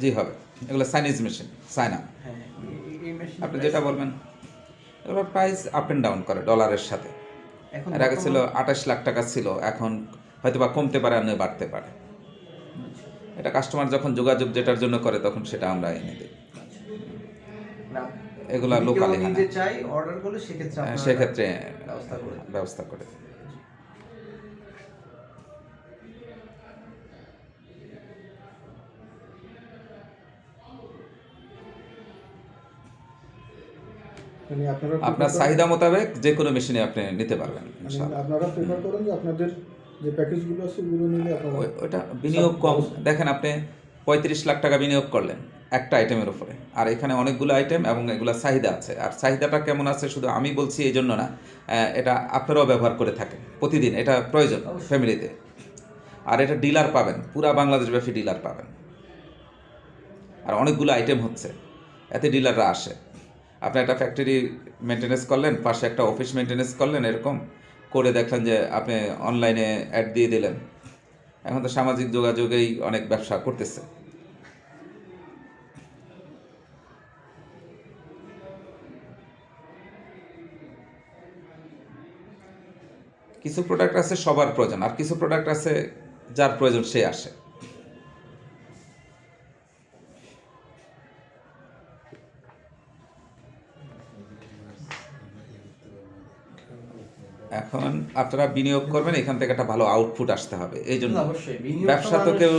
জি হবে। এগুলো Chinese machine machine আপনি যেটা বলবেন এগুলোর প্রাইস আপ অ্যান্ড ডাউন করে ডলারের সাথে। এর আগে ছিল আঠাশ লাখ টাকা ছিল এখন হয়তো বা কমতে পারে আর বাড়তে পারে। এটা কাস্টমার যখন যোগাযোগ যেটার জন্য করে তখন সেটা আমরা এনে দিই। না, এগুলা লোকালি হ্যাঁ চাই অর্ডার করলে সেক্ষেত্রে আপনারা সেক্ষেত্রে ব্যবস্থা করে মানে আপনারা আপনার চাহিদা মোতাবেক যে কোনো মেশিনে আপনি নিতে পারবেন মানে ইনশাআল্লাহ। আপনারা প্রেফার করেন যে আপনাদের যে প্যাকেজগুলো আছে ওগুলো নিলে আপনারা ওটা বিনিয়োগ কম। দেখেন আপনি পঁয়ত্রিশ লাখ টাকা বিনিয়োগ করলেন একটা আইটেমের উপরে। আর এখানে অনেকগুলো আইটেম এবং এগুলো চাহিদা আছে। আর চাহিদাটা কেমন আছে শুধু আমি বলছি এই জন্য না এটা আপনারাও ব্যবহার করে থাকেন প্রতিদিন। এটা প্রয়োজন ফ্যামিলিতে। আর এটা ডিলার পাবেন পুরা বাংলাদেশ ব্যাপী ডিলার পাবেন। আর অনেকগুলো আইটেম হচ্ছে এতে ডিলাররা আসে। আপনি একটা ফ্যাক্টরি মেনটেনেন্স করলেন, পাশে একটা অফিস মেনটেনেন্স করলেন, এরকম করে দেখলেন যে আপনি অনলাইনে অ্যাড দিয়ে দিলেন। এখন তো সামাজিক যোগাযোগেই অনেক ব্যবসা করতেছে। কিছু প্রোডাক্ট আছে সবার প্রয়োজন, আর কিছু প্রোডাক্ট আছে যার প্রয়োজন সে আসে। আপনারা বিনিয়োগ করবেন এখান থেকে একটা ভালো আউটপুট আসতে হবে। এই জন্য ব্যবসা তো কেউ।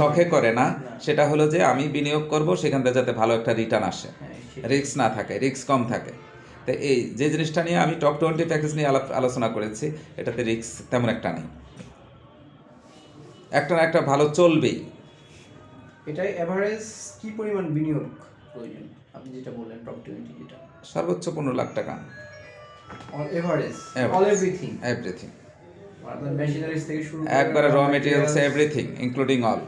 শখে করে না। না। সেটা হলো যে আমি বিনিয়োগ করব সেখান থেকে যাতে ভালো একটা রিটার্ন আসে। হ্যাঁ, রিস্ক না থাকে রিস্ক কম থাকে। তো এই যে জিনিসটা নিয়ে আমি টপ টোয়েন্টি প্যাকেজ নিয়ে আলোচনা করেছি এটাতে রিস্ক তেমন একটা নেই। একটা না একটা ভালো চলবেই। এটাই এভারেজ কি পরিমাণ বিনিয়োগ প্রয়োজন? আপনি যেটা বললেন টপ টোয়েন্টি যেটা। সর্বোচ্চ পনেরো লাখ টাকা। All Average. All everything everything machineries থেকে শুরু একবারে raw materials everything including all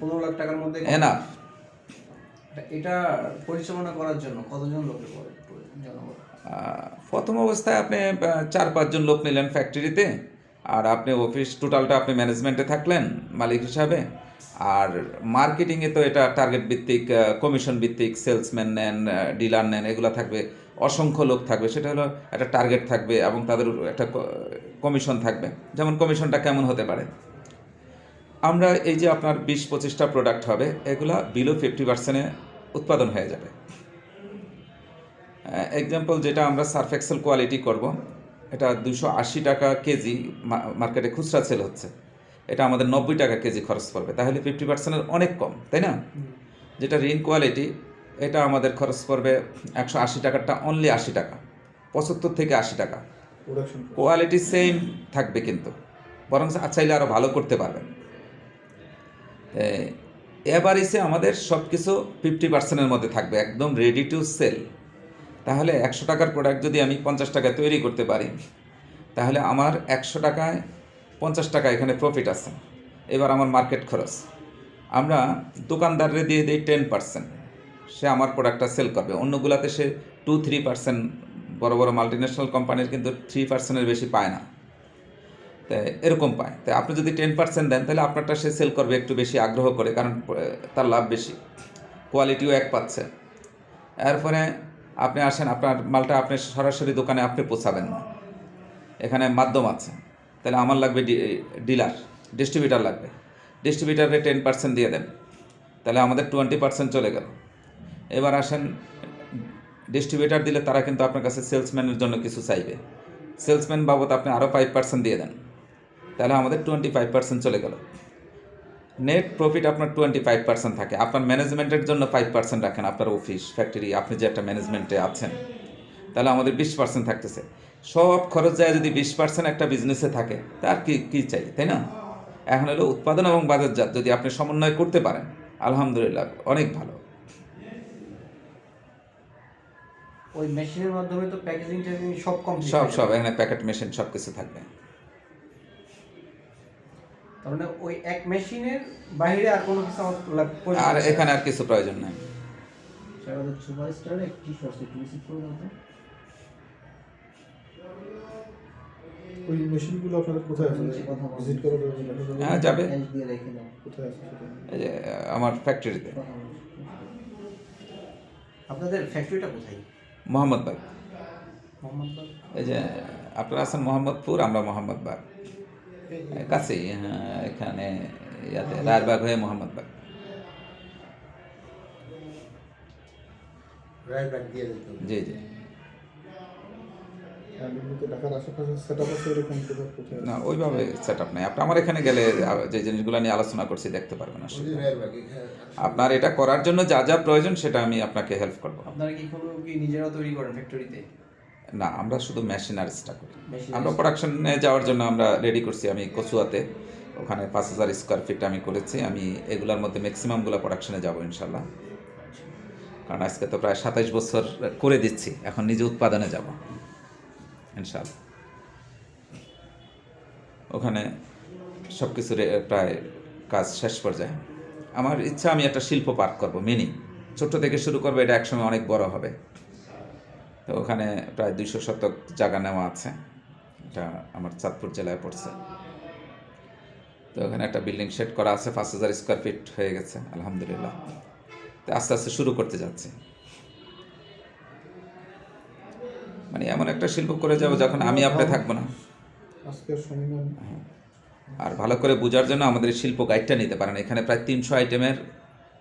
পনেরো লাখ টাকার মধ্যে এনাফ এটা পরিচালনা করার জন্য কতজন লোকের পরে প্রথম অবস্থায় আপনি চার পাঁচজন লোক নিলেন ফ্যাক্টরিতে আর আপনি অফিস টোটালটা আপনি ম্যানেজমেন্টে থাকলেন মালিক হিসাবে। আর মার্কেটিংয়ে তো এটা টার্গেট ভিত্তিক কমিশন ভিত্তিক সেলসম্যান নেন ডিলার নেন, এগুলো থাকবে। অসংখ্য লোক থাকবে, সেটা হলো একটা টার্গেট থাকবে এবং তাদের একটা কমিশন থাকবে। যেমন কমিশনটা কেমন হতে পারে? আমরা এই যে আপনার বিশ পঁচিশটা প্রোডাক্ট হবে, এগুলা বিলো ফিফটি পার্সেন্টে উৎপাদন হয়ে যাবে। এক্সাম্পল যেটা আমরা সার্ফ এক্সেল কোয়ালিটি করব, এটা দুশো আশি টাকা কেজি মার্কেটে খুচরা সেল হচ্ছে। এটা আমাদের নব্বই টাকা কেজি খরচ পড়বে। তাহলে ফিফটি পার্সেন্টের অনেক কম তাই না? যেটা রিন কোয়ালিটি এটা আমাদের খরচ পড়বে একশো আশি টাকারটা অনলি আশি টাকা পঁচাত্তর থেকে আশি টাকা। কোয়ালিটি সেম থাকবে কিন্তু বরং চাইলে আরও ভালো করতে পারবেন। এবার এসে আমাদের সব কিছু ফিফটি পার্সেন্টের মধ্যে থাকবে একদম রেডি টু সেল তাহলে একশো টাকার প্রোডাক্ট যদি আমি পঞ্চাশ টাকায় তৈরি করতে পারি তাহলে আমার একশো টাকায় পঞ্চাশ টাকা এখানে প্রফিট আছে। এবার আমার মার্কেট খরচ। আমরা দোকানদাররে দিয়ে দিই টেন পার্সেন্ট সে আমার প্রোডাক্টটা সেল করবে। অন্যগুলাতে সে টু থ্রি পার্সেন্ট বড় বড় মাল্টিন্যাশনাল কোম্পানির কিন্তু থ্রি পার্সেন্টের বেশি পায় না। তাই এরকম পায়। তাই আপনি যদি টেন পার্সেন্ট দেন, তাহলে আপনারটা সে সেল করবে একটু বেশি আগ্রহ করে, কারণ তার লাভ বেশি। কোয়ালিটিও এক পাচ্ছে। এরপরে আপনি আসেন, আপনার মালটা আপনি সরাসরি দোকানে আপনি পৌঁছাবেন না। এখানে মাধ্যম আছে। তাহলে আমার লাগবে ডিলার ডিস্ট্রিবিউটার লাগবে। ডিস্ট্রিবিউটারে টেন পার্সেন্ট দিয়ে দেন। তাহলে আমাদের টোয়েন্টি পার্সেন্ট চলে গেল। এবার আসেন ডিস্ট্রিবিউটার দিলে তারা কিন্তু আপনার কাছে সেলসম্যানের জন্য কিছু চাইবে। সেলসম্যান বাবদ আপনি আরও ফাইভ পার্সেন্ট দিয়ে দেন। তাহলে আমাদের টোয়েন্টি ফাইভ পার্সেন্ট চলে গেল। নেট প্রফিট আপনার টোয়েন্টি ফাইভ পার্সেন্ট থাকে। আপনার ম্যানেজমেন্টের জন্য ফাইভ পার্সেন্ট রাখেন। আপনার অফিস ফ্যাক্টরি আপনি যে একটা ম্যানেজমেন্টে আছেন। তাহলে আমাদের বিশ পার্সেন্ট থাকতেছে। সব খরচ যায় যদি বিশ পার্সেন্ট একটা বিজনেসে থাকে তার কি কী চাই তাই না? এখন হলো উৎপাদন এবং বাজারজাত যদি আপনি সমন্বয় করতে পারেন আলহামদুলিল্লাহ অনেক ভালো। ওই মেশিনের মাধ্যমে তো প্যাকেজিং ট্যাকেজিং সব কমপ্লিট সব সব এখানে প্যাকেট মেশিন সব কিছু থাকবে। তার মানে ওই এক মেশিনের বাইরে আর কোনো কিছু আমার আর এখানে আর কিছু প্রয়োজন নেই। আমাদের সুপারস্টারে একটি একটু রিসিভ করে দাও ওই মেশিনগুলো আপনাদের কোথায় আছে? ভিজিট করা যাবে দেখা যাবে? হ্যাঁ যাবে। কোথায় আছে সেটা? এই যে আমার ফ্যাক্টরিতে আপনাদের ফ্যাক্টরিটা কোথায়? মোহাম্মদবাগ। মোহাম্মদবাগ? এই যে আপনারা আছেন মোহাম্মদপুর আমরা মোহাম্মদবাগ। কাছেই হ্যাঁ এখানে ইয়াতে রায়বাগ হয়ে মোহাম্মদবাগ। জি জি আর এমনিতে ঢাকার আশেপাশে সেট আপ আছে এরকম কোথাও কোথায় না ওইভাবে সেট আপ নেই। আপনি আমার এখানে গেলে যে জিনিসগুলো নিয়ে আলোচনা করছি দেখতে পারবেন আসলে। আপনার এটা করার জন্য যা যা প্রয়োজন সেটা আমি আপনাকে হেল্প করব। আপনারা কি কোনো কি নিজেরা তৈরি করেন ফ্যাক্টরিতে না আমরা শুধু মেশিনারিজটা করি। আমরা প্রোডাকশনে যাওয়ার জন্য আমরা রেডি করছি। আমি কচুয়াতে ওখানে পাঁচ হাজার স্কোয়ার ফিট আমি করেছি। আমি এগুলোর মধ্যে ম্যাক্সিমামগুলো প্রোডাকশনে যাব ইনশাল্লাহ কারণ আজকে তো প্রায় সাতাইশ বছর করে দিচ্ছি। এখন নিজে উৎপাদনে যাব। ইনশাল্লাহ ওখানে সব কিছুর প্রায় কাজ শেষ পর্যায়ে। আমার ইচ্ছা, আমি একটা শিল্প পার্ক করব, মিনি। ছোট্ট থেকে শুরু করব, এটা একসময় অনেক বড় হবে। তো ওখানে প্রায় দুইশো শতক জায়গা নেওয়া আছে। এটা আমার চাঁদপুর জেলায় পড়ছে। তো ওখানে একটা বিল্ডিং সেট করা আছে, পাঁচ হাজার স্কোয়ার ফিট হয়ে গেছে, আলহামদুলিল্লাহ। তো আস্তে আস্তে শুরু করতে যাচ্ছি। মানে এমন একটা শিল্প করে যাব যখন আমি আপনি থাকব না। আর ভালো করে বোঝার জন্য আমাদের শিল্প গাইডটা নিতে পারেন। এখানে প্রায় তিনশো আইটেমের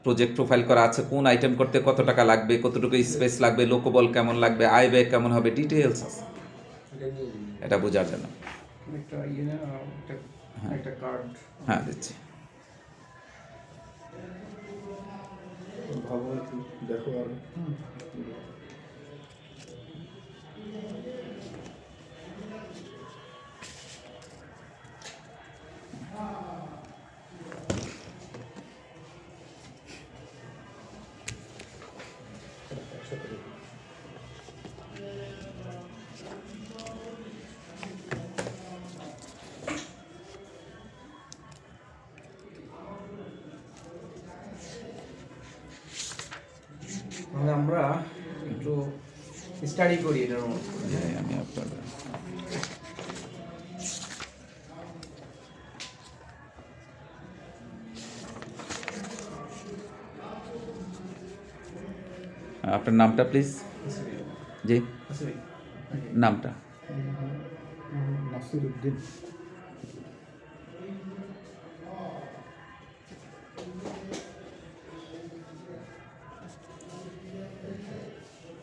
প্রজেক্ট প্রোফাইল করা আছে। কোন আইটেম করতে কত টাকা লাগবে কতটুকু স্পেস লাগবে লোকবল কেমন লাগবে আয় ব্যয় কেমন হবে ডিটেলস আছে। এটা বোঝার জন্য। একটা ইয়ে কার্ড হ্যাঁ। দিচ্ছি। দেখো তাহলে আমরা একটু স্টাডি করি এটার মধ্যে। হ্যাঁ আমি আপনার আপনার নামটা প্লিজ জি। আসলে নামটা। নাসির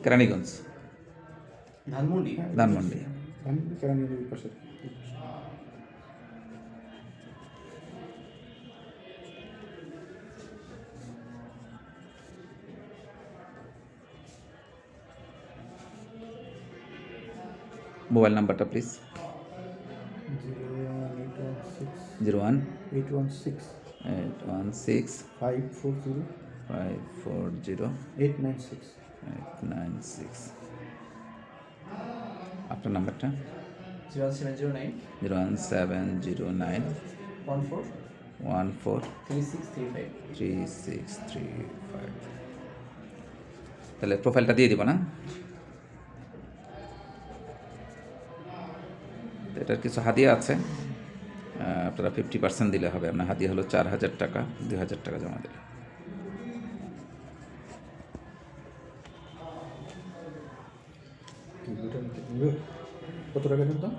কেরানীগঞ্জ। ধানমন্ডি? ধানমন্ডি। মোবাইল নাম্বারটা please zero one eight one six. Eight one six. Five four zero. Five four zero. Eight nine six. Nine six. আপনার নাম্বারটা? Zero one seven zero nine. Zero one seven zero nine. One four. One four. Three six three five. Three six three five. তাহলে প্রোফাইলটা দিয়ে দিব না? এটার কিছু হাদিয়া আছে। আপনারা ফিফটি পার্সেন্ট দিলে হবে। আপনার হাদিয়া হলো চার হাজার টাকা দুই হাজার টাকা জমা দিলে। কত টাকা